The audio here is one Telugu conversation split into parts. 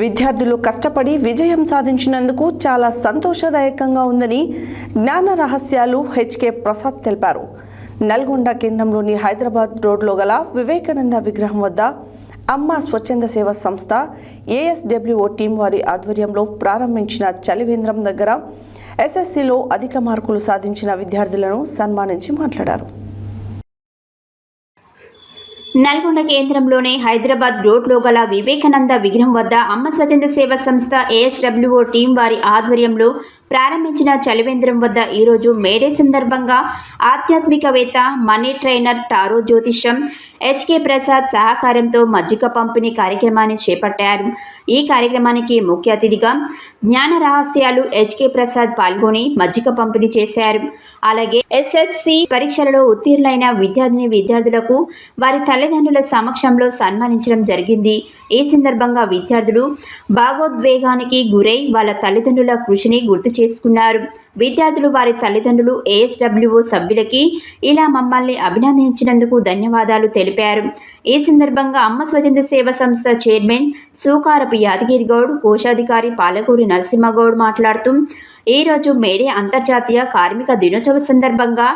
విద్యార్థులు కష్టపడి విజయం సాధించినందుకు చాలా సంతోషదాయకంగా ఉందని జ్ఞాన రహస్యాలు హెచ్కే ప్రసాద్ తెలిపారు. నల్గొండ కేంద్రంలోని హైదరాబాద్ రోడ్లో గల వివేకానంద విగ్రహం వద్ద అమ్మ స్వచ్ఛంద సేవ సంస్థ ఏఎస్డబ్ల్యూఓ టీం వారి ఆధ్వర్యంలో ప్రారంభించిన చలివేంద్రం దగ్గర ఎస్ఎస్సిలో అధిక మార్కులు సాధించిన విద్యార్థులను సన్మానించి మాట్లాడారు. నల్గొండ కేంద్రంలోనే హైదరాబాద్ రోడ్లో గల వివేకానంద విగ్రహం వద్ద అమ్మ స్వచ్ఛంద సేవ సంస్థ ఏఎస్డబ్ల్యూఓ టీం వారి ఆధ్వర్యంలో ప్రారంభించిన చలివేంద్రం వద్ద ఈరోజు మేడే సందర్భంగా ఆధ్యాత్మికవేత్త మనీ ట్రైనర్ టారో జ్యోతిష్యం హెచ్కే ప్రసాద్ సహకారంతో మజ్జిగ పంపిణీ కార్యక్రమాన్ని చేపట్టారు. ఈ కార్యక్రమానికి ముఖ్య అతిథిగా జ్ఞాన రహస్యాలు హెచ్కే ప్రసాద్ పాల్గొని మజ్జిగ పంపిణీ చేశారు. అలాగే ఎస్ఎస్సి పరీక్షలలో ఉత్తీర్ణులైన విద్యార్థిని విద్యార్థులకు వారి తల తల్లిదండ్రుల సమక్షంలో సన్మానించడం జరిగింది. ఈ సందర్భంగా విద్యార్థులు భావోద్వేగానికి గురై వాళ్ళ తల్లిదండ్రుల కృషిని గుర్తు చేసుకున్నారు. విద్యార్థులు వారి తల్లిదండ్రులు ఏఎస్డబ్ల్యూఓ సభ్యులకి ఇలా మమ్మల్ని అభినందించినందుకు ధన్యవాదాలు తెలిపారు. ఈ సందర్భంగా అమ్మ స్వచ్ఛంద సేవ సంస్థ చైర్మన్ సూకారపు యాదగిరి గౌడ్ కోశాధికారి పాలకూరి నరసింహగౌడ్ మాట్లాడుతూ ఈరోజు మేడే అంతర్జాతీయ కార్మిక దినోత్సవ సందర్భంగా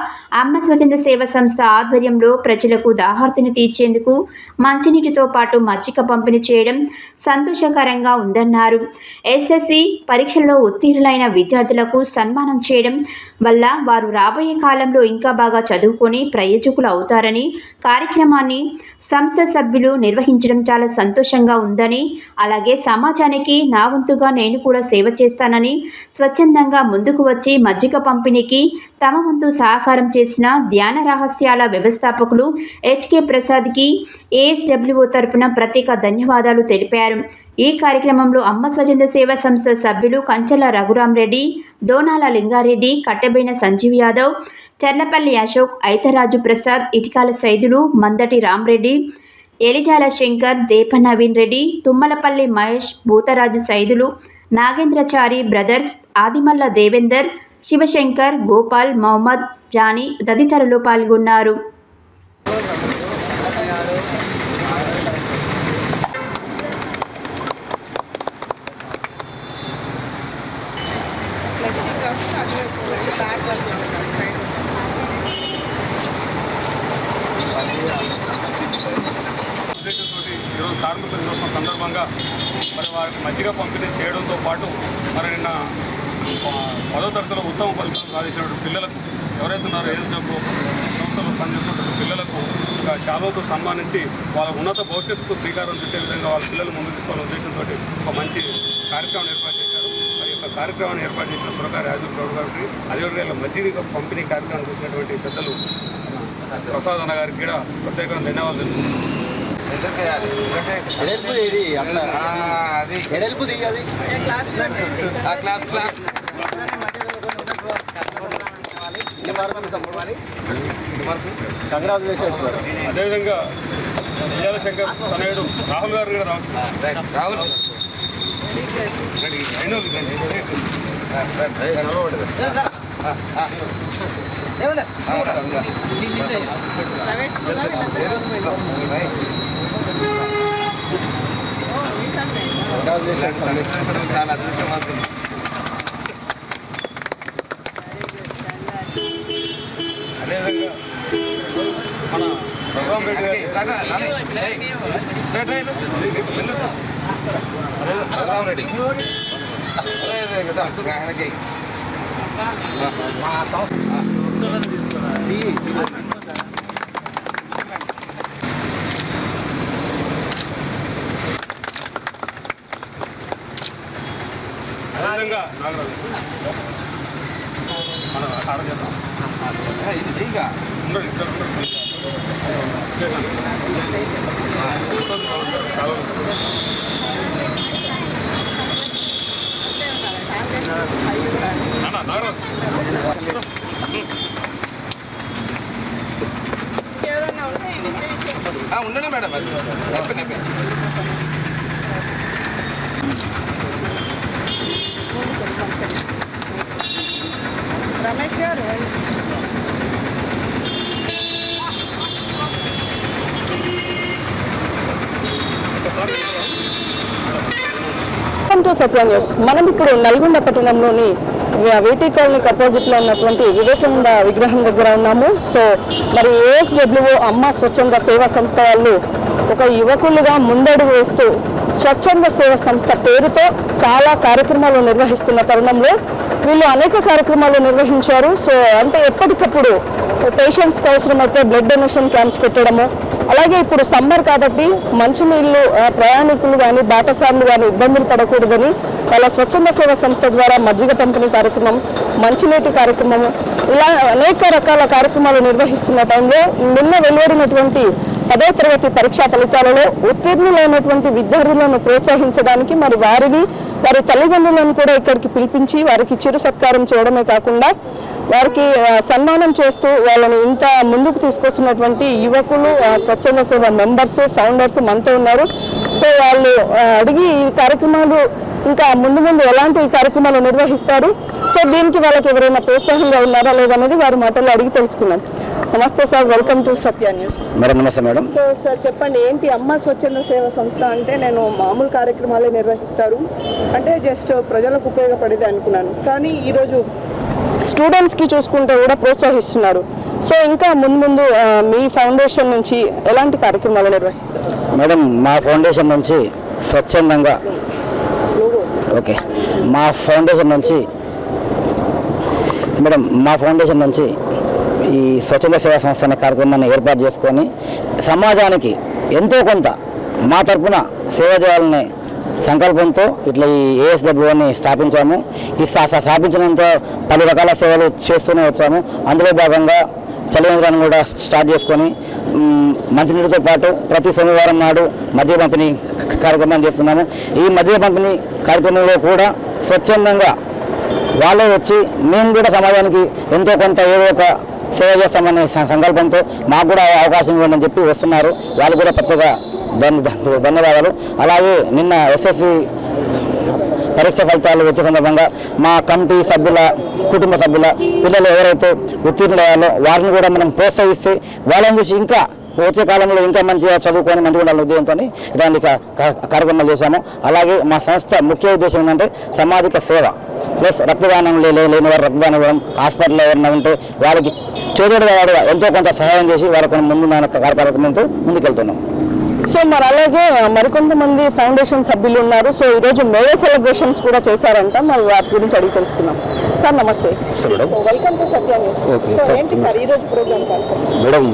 అమ్మ స్వచ్ఛంద సేవ సంస్థ ఆధ్వర్యంలో ప్రజలకు దాహార్తిని ఇచ్చేందుకు మంచినీటితో పాటు మజ్జిగ పంపిణీ చేయడం సంతోషకరంగా ఉందన్నారు. ఎస్ఎస్సి పరీక్షల్లో ఉత్తీర్ణులైన విద్యార్థులకు సన్మానం చేయడం వల్ల వారు రాబోయే కాలంలో ఇంకా బాగా చదువుకొని ప్రయోజకులు అవుతారని కార్యక్రమాన్ని సంస్థ సభ్యులు నిర్వహించడం చాలా సంతోషంగా ఉందని అలాగే సమాజానికి నా వంతుగా నేను కూడా సేవ చేస్తానని స్వచ్ఛందంగా ముందుకు వచ్చి మజ్జిగ పంపిణీకి తమ వంతు సహకారం చేసిన ధ్యాన రహస్యాల వ్యవస్థాపకులు హెచ్కే ప్రసాద్కి ఏఎస్డబ్ల్యూఓ తరపున ప్రత్యేక ధన్యవాదాలు తెలిపారు. ఈ కార్యక్రమంలో అమ్మ స్వజంద సేవ సంస్థ సభ్యులు కంచెల రఘురాం రెడ్డి దోనాల లింగారెడ్డి కట్టబైన సంజీవ్ యాదవ్ చర్లపల్లి అశోక్ ఐతరాజు ప్రసాద్ ఇటికాల సైదులు మందటి రామరెడ్డి ఎలిజాల శంకర్ దేప నవీన్ రెడ్డి తుమ్మలపల్లి మహేష్ భూతరాజు సైదులు నాగేంద్రచారి బ్రదర్స్ ఆదిమల్ల దేవేందర్ శివశంకర్ గోపాల్ మహమ్మద్ జానీ తదితరులు పాల్గొన్నారు. కార్మికుల దినోత్సవం సందర్భంగా మరి వారికి మజ్జిగ పంపిణీ చేయడంతో పాటు మరి నిన్న పదో తరగతిలో ఉత్తమ ఫలితాలు సాధించినటువంటి పిల్లలకు ఎవరైతే ఉన్నారో ఏదో జబ్బు సంస్థలో పనిచేస్తున్న పిల్లలకు ఒక సన్మానించి వాళ్ళ ఉన్నత భవిష్యత్తుకు శ్రీకారం చుట్టే విధంగా వాళ్ళ పిల్లలు ముందు తీసుకోవాలనే ఉద్దేశంతో ఒక మంచి కార్యక్రమం ఏర్పాటు చేశారు. మరి యొక్క కార్యక్రమాన్ని ఏర్పాటు చేసిన సురకారి రాజు గౌడ్ గారికి అదేవిధంగా మజ్జిగ పంపిణీ కార్యక్రమానికి వచ్చినటువంటి పెద్దలు ప్రసాద్ అన్న గారికి కూడా ప్రత్యేకంగా ధన్యవాదాలు. ఎడల్పు ఇది అట్లా. అది. ఎడల్పు ఆ క్లాప్ క్లాప్ కంగ్రాచులేషన్స్ సార్. అదేవిధంగా విజయాల శంకర్ తనయుడు రాహుల్ గారు కూడా రాహుల్. కంగ్రాచులేషన్స్ చాలా అదృష్టవంతులు అదేవిధంగా మన భగవాన్ రెడ్డి గారి రెడ్డి ఆయనకి నాగరాజు మన ఆడ చేద్దాం. ఇది ఇంకా ఉండరు ఇద్దరు ఉండరు చాలా అన్న, నాగరాజు ఆ, ఉండండి మేడం అది. చెప్పండి చెప్పండి సత్య న్యూస్ మనం ఇప్పుడు నల్గొండ పట్టణంలోని వేటీ కాలనీకి అపోజిట్లో ఉన్నటువంటి వివేకానంద విగ్రహం దగ్గర ఉన్నాము. సో మరి ఏఎస్డబ్ల్యూఓ అమ్మ స్వచ్ఛంద సేవా సంస్థ వాళ్ళు ఒక యువకులుగా ముందడుగు వేస్తూ స్వచ్ఛంద సేవా సంస్థ పేరుతో చాలా కార్యక్రమాలు నిర్వహిస్తున్న తరుణంలో వీళ్ళు అనేక కార్యక్రమాలు నిర్వహించారు. సో అంటే ఎప్పటికప్పుడు పేషెంట్స్కి అవసరమైతే బ్లడ్ డొనేషన్ క్యాంప్స్ పెట్టడము అలాగే ఇప్పుడు సమ్మర్ కాబట్టి మంచినీళ్ళు ప్రయాణికులు కానీ బాటసార్లు కానీ ఇబ్బందులు పడకూడదని వాళ్ళ స్వచ్ఛంద సేవా సంస్థ ద్వారా మజ్జిగ పంపిణీ కార్యక్రమం మంచినీటి కార్యక్రమము ఇలా అనేక రకాల కార్యక్రమాలు నిర్వహిస్తున్న టైంలో నిన్న వెలువడినటువంటి పదో తరగతి పరీక్షా ఫలితాలలో ఉత్తీర్ణులైనటువంటి విద్యార్థులను ప్రోత్సహించడానికి మరి వారిని వారి తల్లిదండ్రులను కూడా ఇక్కడికి పిలిపించి వారికి చిరు సత్కారం చేయడమే కాకుండా వారికి సన్మానం చేస్తూ వాళ్ళని ఇంత ముందుకు తీసుకొస్తున్నటువంటి యువకులు స్వచ్ఛంద సేవ మెంబర్స్ ఫౌండర్స్ మనతో ఉన్నారు. సో వాళ్ళు అడిగి ఈ కార్యక్రమాలు ఇంకా ముందు ముందు ఎలాంటి కార్యక్రమాలు నిర్వహిస్తారు. సో దీనికి వాళ్ళకి ఎవరైనా ప్రోత్సాహంగా ఉన్నారా లేదనేది వారి మాటల్లో అడిగి తెలుసుకున్నాం. నమస్తే sir welcome to Satya news. Madam నమస్తే మేడం. సో సార్ చెప్పండి ఏంటి అమ్మ స్వచ్ఛంద సేవ సంస్థ అంటే నేను మామూలు కార్యక్రమాలే నిర్వహిస్తారు. అంటే జస్ట్ ప్రజలకు ఉపయోగపడేది అనుకున్నాను. కానీ ఈరోజు స్టూడెంట్స్కి చూసుకుంటే కూడా ప్రోత్సహిస్తున్నారు. సో ఇంకా ముందు ముందు మీ ఫౌండేషన్ నుంచి ఎలాంటి కార్యక్రమాలు నిర్వహిస్తారు? మేడం మా ఫౌండేషన్ నుంచి స్వచ్ఛందంగా ఓకే. మా ఫౌండేషన్ నుంచి మేడం మా ఫౌండేషన్ నుంచి ఈ స్వచ్ఛంద సేవా సంస్థ అనే కార్యక్రమాన్ని ఏర్పాటు చేసుకొని సమాజానికి ఎంతో కొంత మా తరపున సేవ చేయాలనే సంకల్పంతో ఇట్లా ఈ ఏఎస్డబ్ల్యూని స్థాపించాము. ఈ స్థాపించినంత పలు రకాల సేవలు చేస్తూనే వచ్చాము. అందులో భాగంగా చలివేంద్రాన్ని కూడా స్టార్ట్ చేసుకొని మంచినీటితో పాటు ప్రతి సోమవారం నాడు మద్య పంపిణీ కార్యక్రమం చేస్తున్నాము. ఈ మద్య పంపిణీ కార్యక్రమంలో కూడా స్వచ్ఛందంగా వాళ్ళే వచ్చి మేము కూడా సమాజానికి ఎంతో కొంత ఏదో ఒక సేవ చేస్తామనే సంకల్పంతో మాకు కూడా అవకాశం ఇవ్వండి అని చెప్పి వస్తున్నారు. వాళ్ళు కూడా కొత్తగా ధన్యవాదాలు. అలాగే నిన్న ఎస్ఎస్సి పరీక్ష ఫలితాలు వచ్చే సందర్భంగా మా కమిటీ సభ్యుల కుటుంబ సభ్యుల పిల్లలు ఎవరైతే ఉత్తీర్ణులయ్యాలో వారిని కూడా మనం ప్రోత్సహిస్తే వాళ్ళని చూసి ఇంకా వచ్చే కాలంలో ఇంకా మంచిగా చదువుకొని మంచిగా ఉండాలని ఉద్దేశంతో ఇలాంటి కార్యక్రమాలు చేశాము. అలాగే మా సంస్థ ముఖ్య ఉద్దేశం ఏంటంటే సామాజిక సేవ. ప్లస్ రక్తదానం లేని వారు రక్తదానం ఇవ్వడం హాస్పిటల్లో ఎవరైనా ఉంటే వాళ్ళకి చేదోడు వాడు ఎంతో కొంత సహాయం చేసి వాళ్ళకు ముందు మన కార్యక్రమంతో ముందుకెళ్తున్నాం. సో మరి అలాగే మరికొంతమంది ఫౌండేషన్ సభ్యులు ఉన్నారు. సో ఈరోజు మేడే సెలబ్రేషన్స్ కూడా చేశారంట. మరి వాటి గురించి అడిగి తెలుసుకున్నాం సార్ నమస్తే. Madam. So welcome to Satya news. Okay. So ఏంటి సార్ ఈ రోజు ప్రోగ్రామ్ కాన్సెప్ట్ మేడం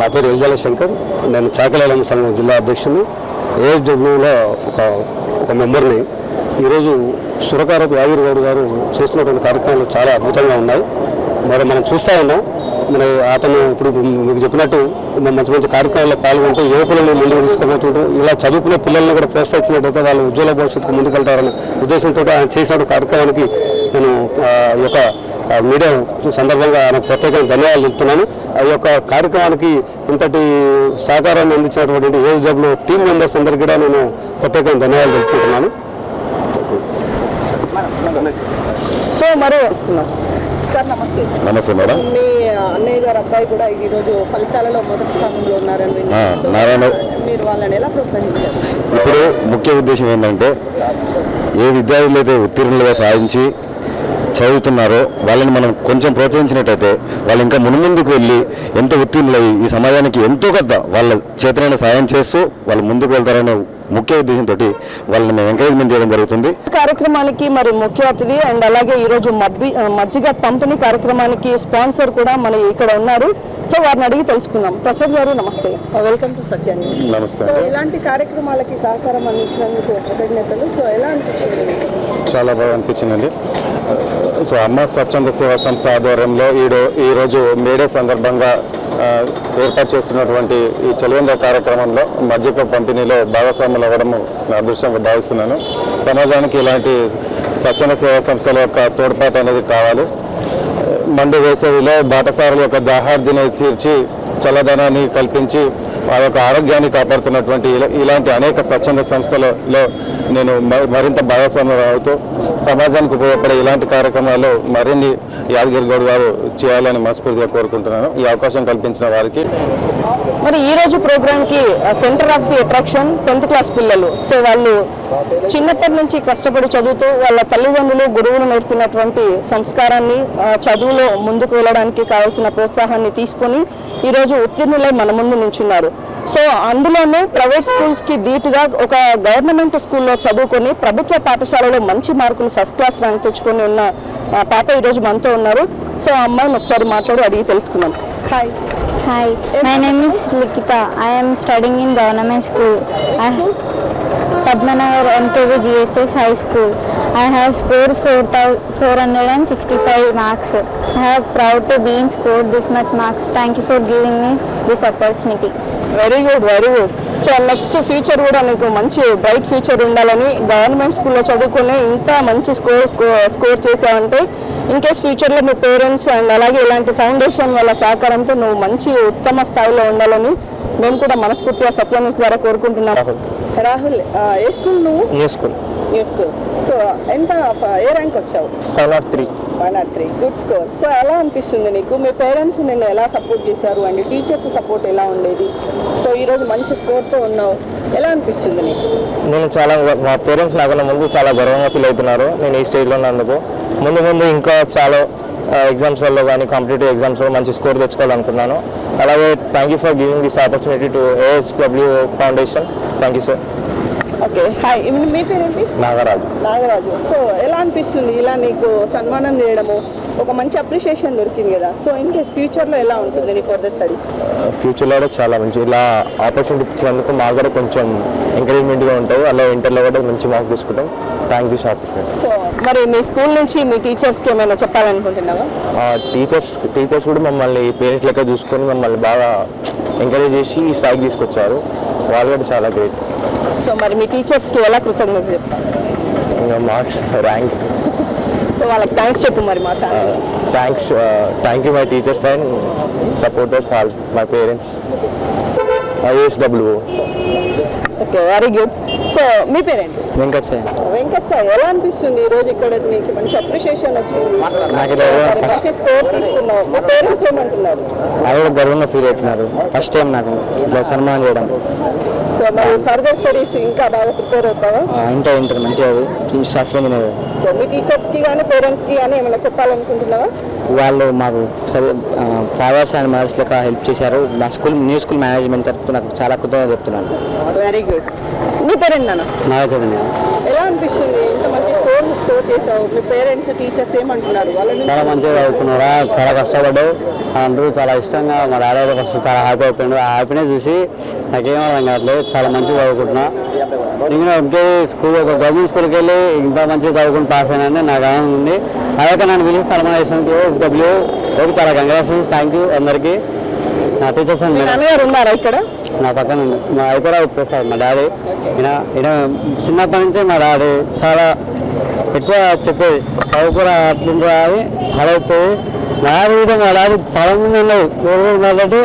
నా పేరు ఎల్జాల శంకర్. నేను చాకలేలం సంఘం జిల్లా అధ్యక్షుని. ఏఎస్డబ్ల్యూలో ఒక ఒక మెంబర్ని. ఈరోజు సురకారపు యాగిరి గౌడ్ గారు చేస్తున్నటువంటి కార్యక్రమాలు చాలా అద్భుతంగా ఉన్నాయి. మరి మనం చూస్తూ ఉన్నాం. మన అతను ఇప్పుడు మీకు చెప్పినట్టు మంచి మంచి కార్యక్రమాల్లో పాల్గొంటూ యువకులను ముందుకు తీసుకుపోతుంటూ ఇలా చదువుకునే పిల్లల్ని కూడా ప్రోత్సహించినట్టయితే వాళ్ళు ఉజ్వల భవిష్యత్తుకు ముందుకెళ్తారనే ఉద్దేశంతో ఆయన చేసిన కార్యక్రమానికి నేను ఈ యొక్క మీడియా సందర్భంగా ఆయన ప్రత్యేకంగా ధన్యవాదాలు చెప్తున్నాను. ఆ యొక్క కార్యక్రమానికి ఇంతటి సహకారాన్ని అందించినటువంటి ఏఎస్డబ్ల్యూ టీం మెంబర్స్ అందరికీ కూడా నేను ప్రత్యేకంగా ధన్యవాదాలు తెలుపుకుంటున్నాను. సో మరి సార్ నమస్తే. నమస్తే మేడం. మీ అన్నయ్య గారు అబ్బాయి కూడా ఈ రోజు ఫలితాలలో మొదటి స్థానంలో ఉన్నారని నారాయణ- మీరు వాళ్ళని ఎలా ప్రోత్సహించారు? ఇప్పుడు ముఖ్య ఉద్దేశం ఏంటంటే ఏ విద్యార్థులు అయితే ఉత్తీర్ణులుగా సాధించి చదువుతున్నారో వాళ్ళని మనం కొంచెం ప్రోత్సహించినట్టయితే వాళ్ళు ఇంకా మున్ముందుకు వెళ్ళి ఎంతో ఉత్తీర్ణులయ్యి ఈ సమాజానికి ఎంతో కొంత వాళ్ళ చేతనైన సాయం చేస్తూ వాళ్ళు ముందుకు వెళ్తారనే ముఖ్య ఉద్దేశంతో వాళ్ళని మేము ఎంకరేజ్మెంట్ చేయడం జరుగుతుంది. కార్యక్రమానికి మరి ముఖ్య అతిథి అండ్ అలాగే ఈ రోజు మబ్బి మజ్జిగ పంపిణీ కార్యక్రమానికి స్పాన్సర్ కూడా మన ఇక్కడ ఉన్నారు. సో వారిని అడిగి తెలుసుకుందాం. ప్రసాద్ గారు నమస్తే. వెల్కమ్ టు సత్య నమస్తే. సో ఇలాంటి కార్యక్రమాలకి సహకారం అందించినందుకు కృతజ్ఞతలు. సో ఎలా అనిపించింది? చాలా బాగా అనిపించిందండి. సో అమ్మ స్వచ్ఛంద సేవా సంస్థ ఆధ్వర్యంలో ఈరో ఈరోజు మేడే సందర్భంగా ఏర్పాటు చేస్తున్నటువంటి ఈ చలివేంద్ర కార్యక్రమంలో మధ్యక పంపిణీలో భాగస్వాములు అవ్వడము నా అదృష్టంగా భావిస్తున్నాను. సమాజానికి ఇలాంటి స్వచ్ఛంద సేవా సంస్థల యొక్క తోడ్పాటు అనేది కావాలి. మండు వేసవిలో బాటసారుల యొక్క దాహార్దిని తీర్చి చల్లదనాన్ని కల్పించి వారి యొక్క ఆరోగ్యాన్ని కాపాడుతున్నటువంటి ఇలాంటి అనేక స్వచ్ఛంద సంస్థలలో నేను మరింత భాగస్వామ్యం అవుతూ సమాజానికి ఉపయోగపడే ఇలాంటి కార్యక్రమాలు మరిన్ని యాదగిరి గౌడ్ గారు చేయాలని మనస్ఫూర్తిగా కోరుకుంటున్నాను. ఈ అవకాశం కల్పించిన వారికి మరి ఈ రోజు ప్రోగ్రామ్కి centre of the attraction tenth class పిల్లలు. సో వాళ్ళు చిన్నప్పటి నుంచి కష్టపడి చదువుతూ వాళ్ళ తల్లిదండ్రులు గురువులు నేర్పినటువంటి సంస్కారాన్ని చదువులో ముందుకు వెళ్ళడానికి కావాల్సిన ప్రోత్సాహాన్ని తీసుకొని ఈ రోజు ఉత్తీర్ణులై మన ముందు నించున్నారు. సో అందులోనూ ప్రైవేట్ స్కూల్స్కి ధీటుగా ఒక గవర్నమెంట్ స్కూల్లో చదువుకొని ప్రభుత్వ పాఠశాలలో మంచి మార్కులు ఫస్ట్ క్లాస్ ర్యాంక్ తెచ్చుకొని ఉన్న పాప ఈరోజు మనతో ఉన్నారు. సో ఆ అమ్మాయిని ఒకసారి మాట్లాడి అడిగి తెలుసుకున్నాం hi. Hi, my name is Likita. I am studying in government school. I Padmanagar MKV GHS High School. I have scored 4,465 marks. I am proud to be in scored this much marks. Thank you for giving me this opportunity. Very good very good so next future కూడా నీకు మంచి బ్రైట్ ఫ్యూచర్ ఉండాలని గవర్నమెంట్ స్కూల్లో చదువుకుని ఇంకా మంచి స్కోర్ స్కోర్ చేసావంటే ఇన్ కేస్ ఫ్యూచర్లో మీ పేరెంట్స్ అండ్ అలాగే ఇలాంటి ఫౌండేషన్ వాళ్ళ సహకారంతో నువ్వు మంచి ఉత్తమ స్థాయిలో ఉండాలని మేము కూడా మనస్ఫూర్తిగా సత్యాన్యూస్ ద్వారా కోరుకుంటున్నాం. రాహుల్. ఏ స్కూల్ నువ్వు? New school. New school. So ఎంత ఏ ర్యాంక్ వచ్చావు? Five not three. One not three. Good score. So ఎలా అనిపిస్తుంది నీకు? మీ పేరెంట్స్ నిన్ను ఎలా సపోర్ట్ చేశారు? అండ్ టీచర్స్ సపోర్ట్ ఎలా ఉండేది? సో ఈరోజు మంచి స్కోర్తో ఉన్నావు. ఎలా అనిపిస్తుంది నీకు? నేను చాలా మా పేరెంట్స్ నాకన్నా ముందు చాలా గర్వంగా ఫీల్ అవుతున్నారు. నేను ఈ స్టేజ్లో ఉన్నందుకు. ముందు ముందు ఇంకా చాలా ఎగ్జామ్స్లలో కానీ కాంపిటేటివ్ ఎగ్జామ్స్లో మంచి స్కోర్ తెచ్చుకోవాలనుకున్నాను. అలాగే thank you for giving this opportunity to ASW foundation thank you sir okay hi మీ పేరేంటి? నాగరాజు. నాగరాజు. సో ఎలా అనిపిస్తుంది ఇలా నీకు సన్మానం చేయడము? ఒక మంచి అప్రిషియేషన్ దొరికింది కదా. సో ఇన్ కేస్ ఫ్యూచర్లో ఎలా ఉంటుంది నీ ఫర్దర్ స్టడీస్ ఫ్యూచర్లో కూడా చాలా మంచి ఇలా ఆపర్చునిటీ ఇచ్చినందుకు మాకు కూడా కొంచెం ఎంకరేజ్మెంట్గా ఉంటుంది. అలా ఇంటర్లో కూడా మంచి మార్క్స్ తీసుకుంటాం. థ్యాంక్ యూ ఆపర్చునిటీ సో మరి మీ స్కూల్ నుంచి మీ టీచర్స్కి ఏమైనా చెప్పాలనుకుంటున్నావా? టీచర్స్ టీచర్స్ కూడా మమ్మల్ని లెక్క చూసుకొని మమ్మల్ని బాగా ఎంకరేజ్ చేసి ఈ స్థాయికి తీసుకొచ్చారు. వాళ్ళు కూడా చాలా గ్రేట్ సో మరి మీ టీచర్స్కి ఎలా కృతజ్ఞత చెప్తారు? ఇంకా మార్క్స్ ర్యాంక్ సో వాళ్ళకి థ్యాంక్స్ చెప్పు మరి మా channel thanks thank you my teachers and supporters all my parents ISW okay very good so me parent? Venkat sir. Venkat sir ఎలా అనిపిస్తుంది ఈ రోజు ఇక్కడ నీకు మంచి అప్రిషియేషన్ వచ్చింది మంచి స్కోర్ తీసుకున్నావు. మీ పేరెంట్స్ ఏమంటున్నారు? అది కూడా గర్వంగా ఫీల్ అవుతున్నారు. ఫస్ట్ టైం నాకు ఇట్లా సన్మానం చేయడం. మరి ఫర్దర్ స్టడీస్ ఇంకా బాగా ప్రిపేర్ అవుతావా? ఇంటర్ ఇంటర్ మంచిగా సాఫ్ట్వేర్ సో మీ టీచర్స్కి కానీ పేరెంట్స్కి కానీ ఏమైనా చెప్పాలనుకుంటున్నావా? వాళ్ళు మాకు సరి ఫాదర్స్ అండ్ మదర్స్ లెక్క హెల్ప్ చేశారు. మా స్కూల్ న్యూ స్కూల్ మేనేజ్మెంట్ తరఫు నాకు చాలా కృతజ్ఞత చెప్తున్నాను. వెరీ గుడ్ మీ పేరెంట్ నాన్న? ఎలా అనిపిస్తుంది? ఇంత మంచి స్కోర్ స్కోర్ చేసావు మీ పేరెంట్స్ టీచర్స్ ఏమంటున్నారు? చాలా మంచిగా చదువుకున్నారా? చాలా కష్టపడ్డావు. అందరూ చాలా ఇష్టంగా మా డాడీ ఫస్ట్ చాలా హ్యాపీ అయిపోయాడు. ఆ హ్యాపీనెస్ చూసి నాకేం అర్థం కావట్లేదు. చాలా మంచిగా చదువుకుంటున్నా. నేను ఎంకే స్కూల్ ఒక గవర్నమెంట్ స్కూల్కి వెళ్ళి ఇంత మంచిగా చదువుకుని పాస్ అయినా నాకు ఆనందం ఉంది. అదే నన్ను పిలిచి సన్మానం చేసినందుకు డబ్ల్యూ ఓకే చాలా కంగ్రాచులేషన్స్ థ్యాంక్ యూ అందరికీ. నా టీచర్స్ అండ్ నాన్నగారు ఉన్నారా ఇక్కడ? నా పక్కన. మా అయిపోయి ప్రసాద్ మా డాడీ. ఈయన ఈయన చిన్నప్పటి నుంచే మా డాడీ. చాలా ఎక్కువ చెప్పేది. చదువుకురా అట్లుంటారా అని చదవకపోయి. మా డాడీ కూడా మా డాడీ చాలా మంది ఉన్నారు. ఎవరు ఉన్నారంటే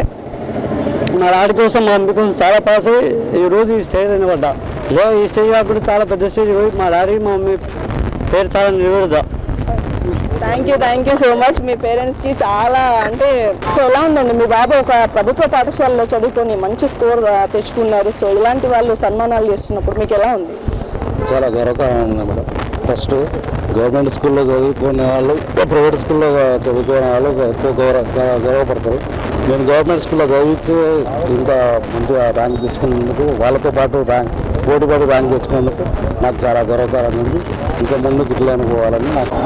మా డాడీ కోసం మా మమ్మీ కోసం చాలా పాస్ అయ్యి ఈ రోజు ఈ స్టేజ్ నిలబడ్డా ఇదో ఈ స్టేజ్ కాకుండా చాలా పెద్ద స్టేజ్ పోయి మా డాడీ మా మమ్మీ పేరు చాలా నిలబెడదా thank you thank you so much మీ పేరెంట్స్కి చాలా అంటే సో ఎలా ఉందండి. మీ బాబు ఒక ప్రభుత్వ పాఠశాలలో చదువుకొని మంచి స్కోర్ తెచ్చుకున్నారు. సో ఇలాంటి వాళ్ళు సన్మానాలు చేస్తున్నప్పుడు మీకు ఎలా ఉంది? చాలా గౌరవకరంగా ఉంది మేడం. ఫస్ట్ గవర్నమెంట్ స్కూల్లో చదువుకునే వాళ్ళు ప్రైవేట్ స్కూల్లో చదువుకునే వాళ్ళు ఎక్కువ గౌరవ గౌరవపడతారు. నేను గవర్నమెంట్ స్కూల్లో చదివించి ఇంత మంచిగా ర్యాంక్ తెచ్చుకున్నందుకు వాళ్ళతో పాటు ర్యాంక్ పోటీ పడి ర్యాంక్ తెచ్చుకున్నందుకు నాకు చాలా గౌరవకరంగా ఉంది. ఇంకా ముందుకు ఇట్లా అనుకోవాలని నాకు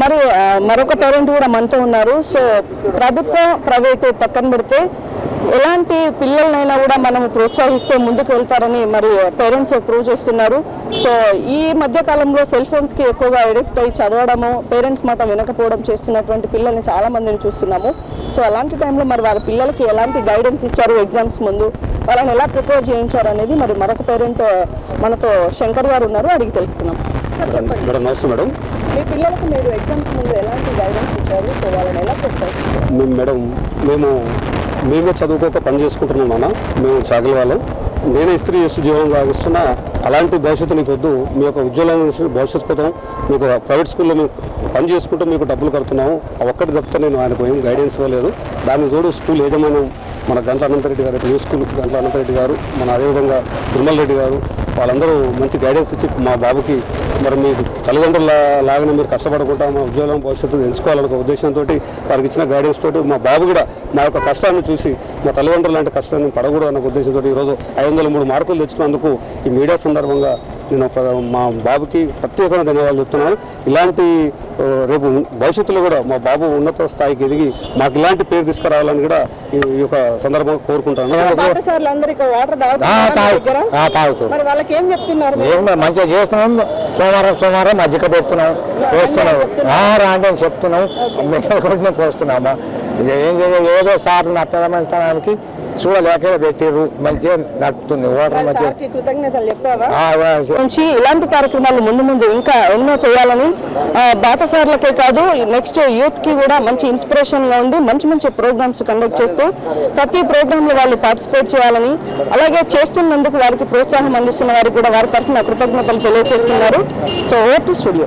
మరి మరొక పేరెంట్ కూడా మనతో ఉన్నారు. సో ప్రభుత్వ ప్రైవేటు పక్కన పెడితే ఎలాంటి పిల్లలనైనా కూడా మనం ప్రోత్సహిస్తే ముందుకు వెళ్తారని మరి పేరెంట్స్ ప్రూవ్ చేస్తున్నారు. సో ఈ మధ్య కాలంలో సెల్ ఫోన్స్కి ఎక్కువగా అడిక్ట్ అయ్యి చదవడము పేరెంట్స్ మాట వినకపోవడం చేస్తున్నటువంటి పిల్లల్ని చాలా మందిని చూస్తున్నాము. సో అలాంటి టైంలో మరి వాళ్ళ పిల్లలకి ఎలాంటి గైడెన్స్ ఇచ్చారు ఎగ్జామ్స్ ముందు? వాళ్ళని ఎలా ప్రిపేర్ చేయించారు అనేది మరి మరొక పేరెంట్ మనతో శంకర్ గారు ఉన్నారు. అడిగి తెలుసుకున్నాం మేడం నమస్తే మేడం. మీ పిల్లలకు మీరు ఎగ్జామ్స్ ముందు ఎలాంటి గైడెన్స్ ఇచ్చారు? సో వాళ్ళని ఎలా మేము మేడం మేము మేమే చదువుకోక పని చేసుకుంటున్నాం నాన్న. మేము చాకలి వాళ్ళం. నేనే ఇస్త్రీ చేస్తూ జీవనం సాగిస్తున్నా. అలాంటి భవిష్యత్తు నీకు వద్దు. మీ యొక్క ఉద్యోగం భవిష్యత్తు కోసం మీకు ప్రైవేట్ స్కూల్లో మేము పని చేసుకుంటూ మీకు డబ్బులు కడుతున్నాము. ఒక్కటి తప్పితే నేను ఆయనకు ఏం గైడెన్స్ ఇవ్వలేదు. దాని తోడు స్కూల్ యాజమాన్యం మన గంట అనంతరెడ్డి గారు న్యూ స్కూల్ గంట అనంతరెడ్డి గారు మన అదేవిధంగా తిరుమల రెడ్డి గారు వాళ్ళందరూ మంచి గైడెన్స్ ఇచ్చి మా బాబుకి మరి మీ తల్లిదండ్రుల లాగానే మీరు కష్టపడకుండా మా ఉద్యోగం భవిష్యత్తు ఎంచుకోవాలనే ఒక ఉద్దేశంతో వారికి ఇచ్చిన గైడెన్స్ తోటి మా బాబు కూడా మా యొక్క కష్టాన్ని చూసి మా తల్లిదండ్రులు లాంటి కష్టాన్ని పడకూడదు అన్న ఉద్దేశంతో ఈరోజు ఐదు వందల మూడు మార్కులు తెచ్చుకున్నందుకు ఈ మీడియా సందర్భంగా నేను ఒక మా బాబుకి ప్రత్యేకమైన ధన్యవాదాలు చెప్తున్నాను. ఇలాంటి రేపు భవిష్యత్తులో కూడా మా బాబు ఉన్నత స్థాయికి ఎదిగి మాకు ఇలాంటి పేరు తీసుకురావాలని కూడా ఈ యొక్క సందర్భంగా కోరుకుంటాను. మంచిగా చేస్తున్నాం. సోమవారం సోమవారం మజ్జిగ పెడుతున్నాం. పోస్తున్నాం. రాండి అని చెప్తున్నాం. మేము పోస్తున్నామా? ఏం చేయాలి ఏదో సార్ నట్టదమంతనానికి చూడలేక పెట్టిర్రు. మంచిగా నడుపుతుంది. ఓటర్ నుంచి ఇలాంటి కార్యక్రమాలు ముందు ముందు ఇంకా ఎన్నో చేయాలని బాటసార్లకే కాదు నెక్స్ట్ యూత్కి కూడా మంచి ఇన్స్పిరేషన్గా ఉండి మంచి మంచి ప్రోగ్రామ్స్ కండక్ట్ చేస్తూ ప్రతి ప్రోగ్రామ్లో వాళ్ళు పార్టిసిపేట్ చేయాలని అలాగే చేస్తున్నందుకు వారికి ప్రోత్సాహం అందిస్తున్న వారికి కూడా వారి తరఫున కృతజ్ఞతలు తెలియజేస్తున్నారు. సో ఓవర్ టు స్టూడియో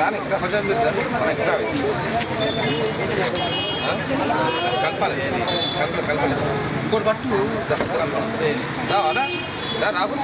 రాని ఇంకా కొంచెం మీరు మన ఇక్కడ కలపాలి. ఇంకోటి పట్టు. రాబు.